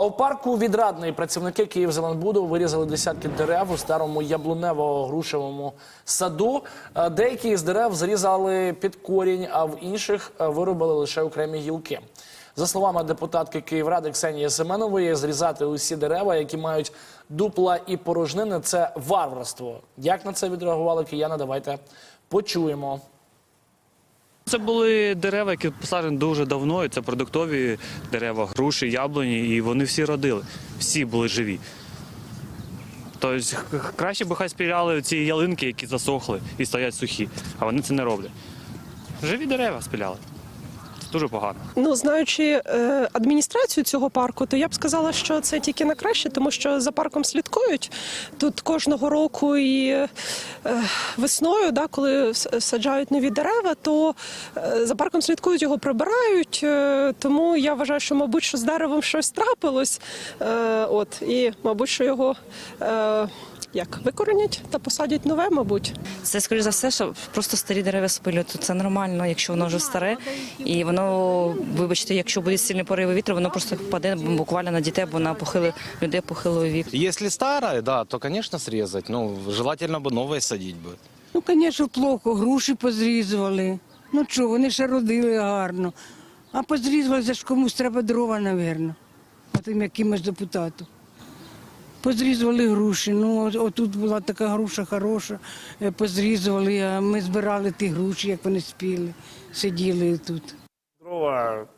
У парку відрадної працівники Київзеленбуду вирізали десятки дерев у старому яблунево-грушевому саду. Е, Деякі з дерев зрізали під корінь, а в інших е, виробили лише окремі гілки. За словами депутатки Київради Ксенії Семенової, зрізати усі дерева, які мають дупла і порожнини, це варварство. Як на це відреагували кияни? Давайте почуємо. Це були дерева, які посаджені дуже давно. і Це продуктові дерева, груші, яблуні, і вони всі родили. Всі були живі. Тобто краще би хай спіляли ці ялинки, які засохли і стоять сухі, а вони це не роблять. Живі дерева спіляли. Дуже погано. Ну, знаючи е, адміністрацію цього парку, то я б сказала, що це тільки на краще, тому що за парком слідкують тут кожного року і е, весною, да, коли саджають нові дерева, то е, за парком слідкують, його прибирають. Е, тому я вважаю, що, мабуть, що з деревом щось трапилось. Е, от, і, мабуть, що його. Е, як викоренять та посадять нове, мабуть. Це скоріш за все, що просто старі дерева спилюють. Це нормально, якщо воно вже старе, і воно, вибачте, якщо буде сильний пориви вітру, воно просто впаде буквально на дітей або на похили людей похилого віку. Если старое, да, то, конечно, срезать. Ну, желательно бы новое садить бы. Ну, звісно, плохо, груші позрізували. Ну що, вони ще родили гарно. А позрізували, за ж комусь треба дрова, мабуть, а тим якимось депутату. Позрізували груші. Ну, от- отут була така груша хороша, е, позрізували, а ми збирали ті груші, як вони спіли, сиділи тут. Дрова